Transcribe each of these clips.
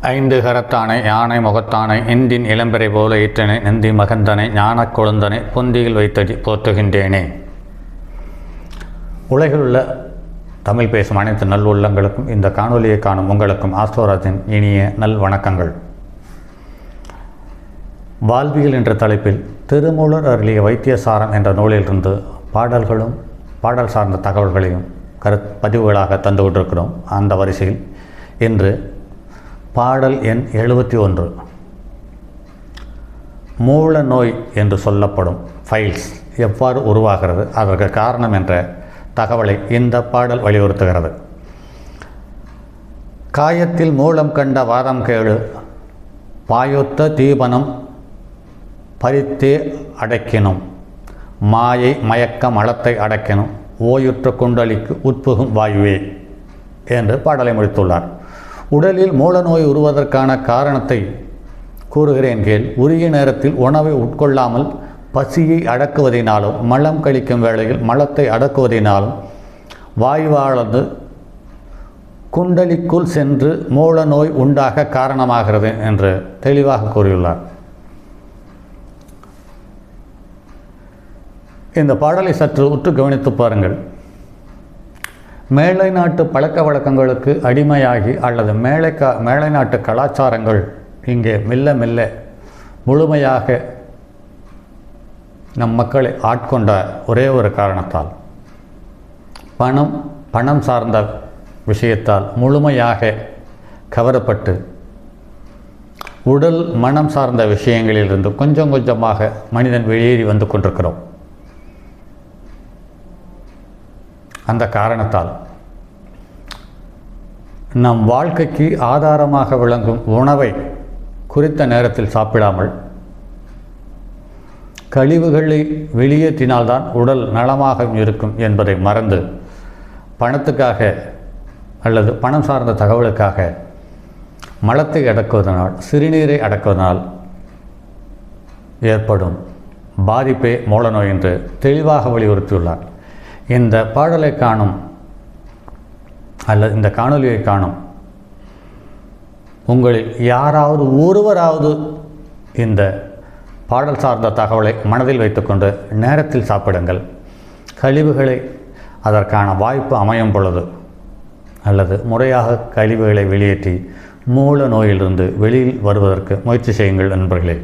ஐந்து கரத்தானை யானை முகத்தானை இந்தின் இளம்பெறை போல ஈற்றனை நந்தி மகந்தனை ஞானக் கொழுந்தனை பொந்தியில் வைத்தடி போற்றுகின்றேனே. உலகில் உள்ள தமிழ் பேசும் அனைத்து நல்லுள்ளங்களுக்கும் இந்த காணொலியை காணும் உங்களுக்கும் ஆஸ்தோராஜின் இனிய நல் வணக்கங்கள். வாழ்வியல் என்ற தலைப்பில் திருமூலர் அருளிய வைத்தியசாரம் என்ற நூலிலிருந்து பாடல்களும் பாடல் சார்ந்த தகவல்களையும் கரு பதிவுகளாக தந்து கொண்டிருக்கிறோம் அந்த வரிசையில் இன்று பாடல் எண் எழுபத்தி ஒன்று. மூல நோய் என்று சொல்லப்படும் ஃபைல்ஸ் எவ்வாறு உருவாகிறது? அதற்கு காரணம் என்ற தகவலை இந்த பாடல் வலியுறுத்துகிறது. காயத்தில் மூலம் கண்ட வாதம் கேளு பாயொத்த தீபனம் பறித்தே அடக்கினும் மாயை மயக்க மலத்தை அடக்கினும் ஓயுற்ற குண்டலிக்கு உட்புகும் வாயுவே என்று பாடலை முடித்துள்ளார். உடலில் மூல நோய் உருவதற்கான காரணத்தை கூறுகிறேன் கேள். உரிய நேரத்தில் உணவை உட்கொள்ளாமல் பசியை அடக்குவதினாலும் மலம் கழிக்கும் வேளையில் மலத்தை அடக்குவதினாலும் வாயுவானது குண்டலிக்குள் சென்று மூல நோய் உண்டாக காரணமாகிறது என்று தெளிவாக கூறியுள்ளார். இந்த பாடலை சற்று உற்று கவனித்து பாருங்கள். மேலை நாட்டு பழக்க வழக்கங்களுக்கு அடிமையாகி அல்லது மேலை க மேலை நாட்டு கலாச்சாரங்கள் இங்கே மெல்ல மெல்ல முழுமையாக நம் மக்களை ஆட்கொண்ட ஒரே ஒரு காரணத்தால். பணம் பணம் சார்ந்த விஷயத்தால் முழுமையாக கவரப்பட்டு உடல் மனம் சார்ந்த விஷயங்களிலிருந்து கொஞ்சம் கொஞ்சமாக மனிதன் வெளியேறி வந்து கொண்டிருக்கிறோம். அந்த காரணத்தால். நம் வாழ்க்கைக்கு ஆதாரமாக விளங்கும் உணவை குறித்த நேரத்தில் சாப்பிடாமல் கழிவுகளை வெளியேற்றினால்தான் உடல் நலமாக இருக்கும் என்பதை மறந்து பணத்துக்காக அல்லது பணம் சார்ந்த தகவலுக்காக மலத்தை அடக்குவதனால் சிறுநீரை அடக்குவதனால் ஏற்படும் பாதிப்பே மூலநோய் என்று தெளிவாக வலியுறுத்தியுள்ளார். இந்த பாடலை காணும் அல்லது இந்த காணொலியை காணும். உங்களில் யாராவது ஒருவராவது இந்த பாடல் சார்ந்த தகவலை மனதில் வைத்துக்கொண்டு நேரத்தில் சாப்பிடுங்கள். கழிவுகளை அதற்கான வாய்ப்பு அமையும் பொழுது அல்லது முறையாக கழிவுகளை வெளியேற்றி மூல நோயிலிருந்து வெளியில் வருவதற்கு முயற்சி செய்யுங்கள் நண்பர்களே.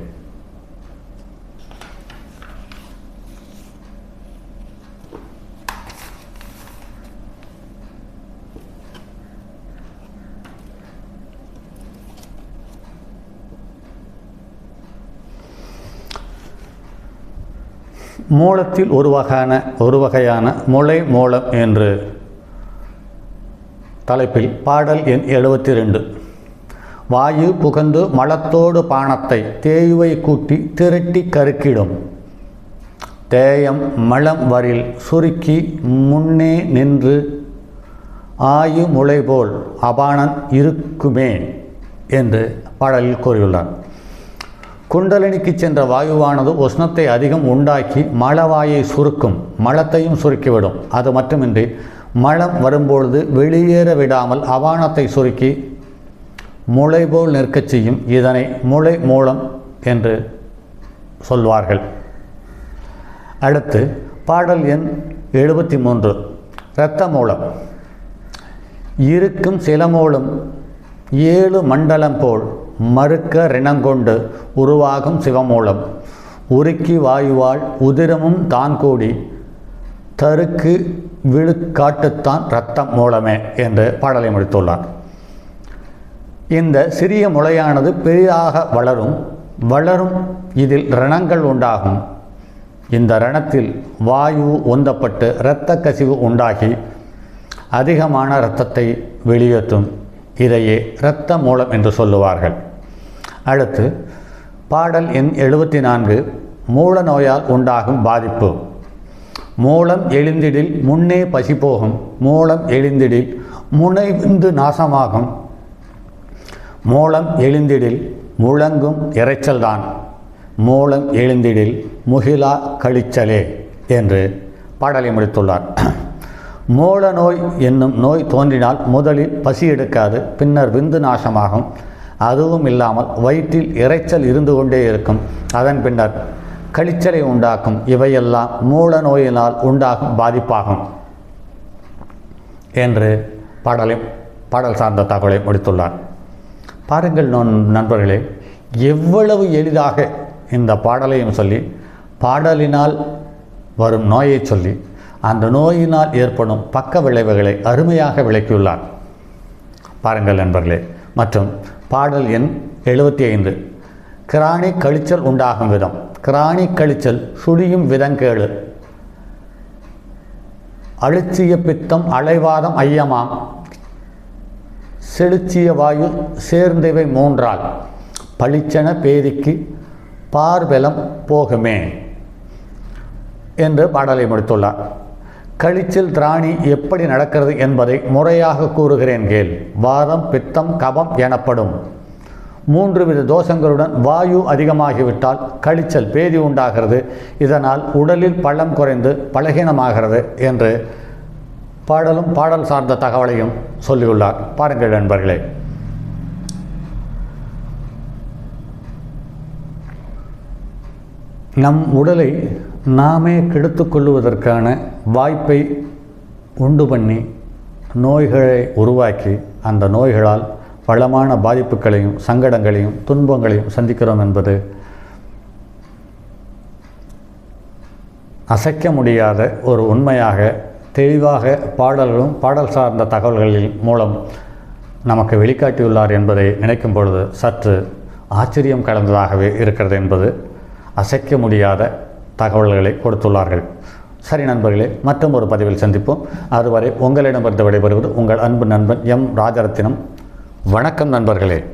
மூலத்தில் ஒரு வகையான ஒரு வகையான முளை மூலம் என்று. தலைப்பில் பாடல் எண் எழுபத்தி ரெண்டு வாயு புகந்து மலத்தோடு பானத்தை தேயுவை கூட்டி திரட்டி கருக்கிடும். தேயம் மலம் வரில் சுருக்கி முன்னே நின்று ஆயு முளை போல் அபானன் இருக்குமே என்று பாடலில் கூறியுள்ளார். குண்டலினிக்கு சென்ற வாயுவானது உஷ்ணத்தை அதிகம் உண்டாக்கி மலவாயை சுருக்கும் மலத்தையும் சுருக்கிவிடும். அது மட்டுமின்றி மலம் வரும்பொழுது வெளியேற விடாமல் அவானத்தை சுருக்கி முளை போல் நிற்கச் செய்யும் இதனை முளை மூலம் என்று சொல்வார்கள். அடுத்து பாடல் எண் எழுபத்தி மூன்று இரத்த மூலம். இருக்கும் சில மூலம் ஏழு மண்டலம் போல் மறுக்க ரிணங்கொண்டு உருவாகும் சிவமூலம். உருக்கி வாயுவால் உதிரமும் தான் கூடி தருக்கு விழுக்காட்டுத்தான் இரத்தம் மூலமே என்று பாடலை முடித்துள்ளார். இந்த சிறிய முளையானது பெரிதாக வளரும் வளரும் இதில் ரணங்கள் உண்டாகும். இந்த ரணத்தில் வாயு உந்தப்பட்டு இரத்த கசிவு உண்டாகி அதிகமான இரத்தத்தை வெளியேற்றும். இதையே இரத்த மூலம் என்று சொல்லுவார்கள். அடுத்து பாடல் எண் எழுபத்தி நான்கு மூல நோயால் உண்டாகும் பாதிப்பு. மூலம் எழுந்திடில் முன்னே பசி போகும் மூலம் எழுந்திடில் முனைந்து நாசமாகும். மூலம் எழுந்திடில் முழங்கும் இறைச்சல்தான் மூலம் எழுந்திடில் முகிலா கழிச்சலே என்று பாடலை முடித்துள்ளார். மூல நோய் என்னும் நோய் தோன்றினால் முதலில் பசி எடுக்காது பின்னர் விந்து நாசமாகும். அதுவும் இல்லாமல் வயிற்றில் இரைச்சல் இருந்து கொண்டே இருக்கும். அதன் பின்னர் கழிச்சலை உண்டாக்கும். இவையெல்லாம் மூல நோயினால் உண்டாகும் பாதிப்பாகும். என்று பாடலை பாடல் சார்ந்த தகவலை முடித்துள்ளார். பாருங்கள் நோன்- நண்பர்களே எவ்வளவு எளிதாக இந்த பாடலையும் சொல்லி பாடலினால் வரும் நோயை சொல்லி அந்த நோயினால் ஏற்படும் பக்க விளைவுகளை அருமையாக விளக்கியுள்ளார். பாருங்கள் நண்பர்களே மற்றும் பாடல் எண் எழுபத்தி ஐந்து கிராணி கழிச்சல் உண்டாகும் விதம். கிராணி கழிச்சல் சுழியும் விதங்கேடு அழுச்சிய பித்தம் அலைவாதம் ஐயமாம். செழுச்சிய வாயு சேர்ந்தவை மூன்றால். பளிச்சென பேதிக்கு பார்வெலம் போகுமே என்று பாடலை முடித்துள்ளார். கழிச்சில் திராணி எப்படி நடக்கிறது என்பதை முறையாக கூறுகிறேன் கேள். வாதம் பித்தம் கபம் எனப்படும். மூன்று வித தோஷங்களுடன் வாயு அதிகமாகிவிட்டால் கழிச்சல் பேதி உண்டாகிறது. இதனால் உடலில் பள்ளம் குறைந்து பலகீனமாகிறது என்று பாடலும் பாடல் சார்ந்த தகவலையும் சொல்லியுள்ளார். பாருங்கள் நண்பர்களே. நம் உடலை நாமே கெடுத்து கொள்ளுவதற்கான வாய்ப்பை உண்டு பண்ணி நோய்களை உருவாக்கி அந்த நோய்களால் பலமான பாதிப்புகளையும் சங்கடங்களையும் துன்பங்களையும் சந்திக்கிறோம் என்பது அசைக்க முடியாத ஒரு உண்மையாக தெளிவாக பாடல்களும் பாடல் சார்ந்த தகவல்களின் மூலம் நமக்கு வெளிக்காட்டியுள்ளார் என்பதை நினைக்கும் பொழுது சற்று ஆச்சரியம் கலந்ததாகவே இருக்கிறது என்பது அசைக்க முடியாத தகவல்களை கொடுத்துள்ளார்கள். சரி நண்பர்களே மற்றும் ஒரு பதிவில் சந்திப்போம். அதுவரை உங்களிடமிருந்து விடைபெறுவது உங்கள் அன்பு நண்பன் எம். ராஜரத்தினம். வணக்கம் நண்பர்களே.